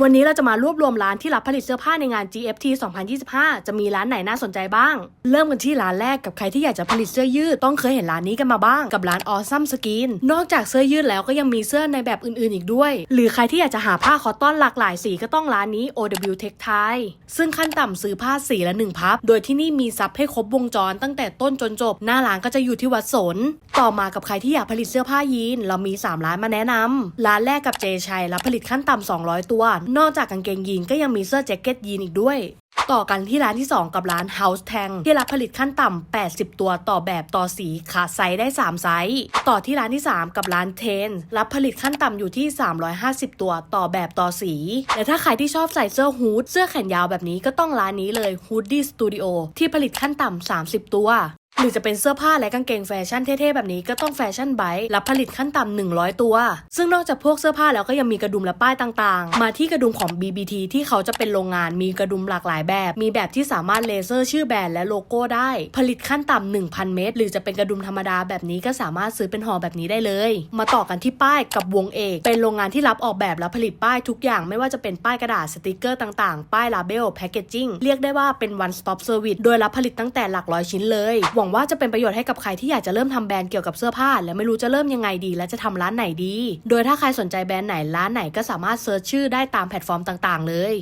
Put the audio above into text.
วันนี้เราจะมารวบรวมร้านที่รับผลิตเสื้อผ้าในงาน GFT 2025 จะมีร้านไหนน่าสนใจบ้าง เริ่มกันที่ร้านแรกกับใครที่อยากจะผลิตเสื้อยืด ต้องเคยเห็นร้านนี้กันมาบ้าง กับร้าน Awesome Skin นอกจากเสื้อยืดแล้วก็ยังมีเสื้อในแบบอื่นๆอีกด้วย หรือใครที่อยากจะหาผ้าคอตตอนหลากหลายสีก็ต้องร้านนี้ OW Tech Thai ซึ่งขั้นต่ำซื้อผ้าสีละหนึ่งพับ โดยที่นี่มีซับให้ครบวงจรตั้งแต่ต้นจนจบ หน้าร้านก็จะอยู่ที่วัดสน ต่อมากับใครที่อยากผลิตเสื้อผ้ายีน เรามี 3 ร้านมาแนะนำร้านแรกกับเจชัยรับผลิตขั้นต่ำ200 ตัวนอกจากกางเกงยีนก็ยังมีเสื้อแจ็คเก็ตยีนอีกด้วย ต่อกันที่ร้านที่ 2 กับร้าน House Tang ที่รับผลิตขั้นต่ำ 80 ตัวต่อแบบต่อสีขาดไซส์ได้ 3 ไซส์ ต่อที่ร้านที่ 3 กับร้าน Ten รับผลิตขั้นต่ำอยู่ที่ 350 ตัวต่อแบบต่อสี และถ้าใครที่ชอบใส่เสื้อฮูดเสื้อแขนยาวแบบนี้ก็ต้องร้านนี้เลย Hoodie Studio ที่ผลิตขั้นต่ำ 30 ตัว หรือจะเป็นเสื้อผ้าและกางเกงแฟชั่นเท่ๆแบบนี้ก็ต้องแฟชั่นไบค์รับผลิตขั้นต่ำ100 ตัว ซึ่งนอกจากพวกเสื้อผ้าแล้วก็ยังมีกระดุมและป้ายต่างๆ มาที่กระดุมของ BBT ที่เขาจะเป็นโรงงานมีกระดุมหลากหลายแบบ มีแบบที่สามารถเลเซอร์ชื่อแบรนด์และโลโก้ได้ ผลิตขั้นต่ำ1,000 เมตร หรือจะเป็นกระดุมธรรมดาแบบนี้ก็สามารถซื้อเป็นห่อแบบนี้ได้เลย มาต่อกันที่ป้ายกับวงเอก เป็นโรงงานที่รับออกแบบและผลิตป้ายทุกอย่างไม่ว่าจะเป็นป้ายกระดาษสติกเกอร์ต่างๆ ป้ายลาเบลแพคเกจจิ้งเรียกได้ว่าเป็น one stop service โดยรับผลิตตั้งแต่หลักร้อยชิ้นเลยวังว่าจะเป็นประโยชน์ให้กับใครที่อยากจะเริ่มทำแบรนด์เกี่ยวกับเสื้อผ้า และไม่รู้จะเริ่มยังไงดี และจะทำร้านไหนดี โดยถ้าใครสนใจแบรนด์ไหนร้านไหนก็สามารถเซิร์ชชื่อได้ตามแพลตฟอร์มต่าง ๆ เลย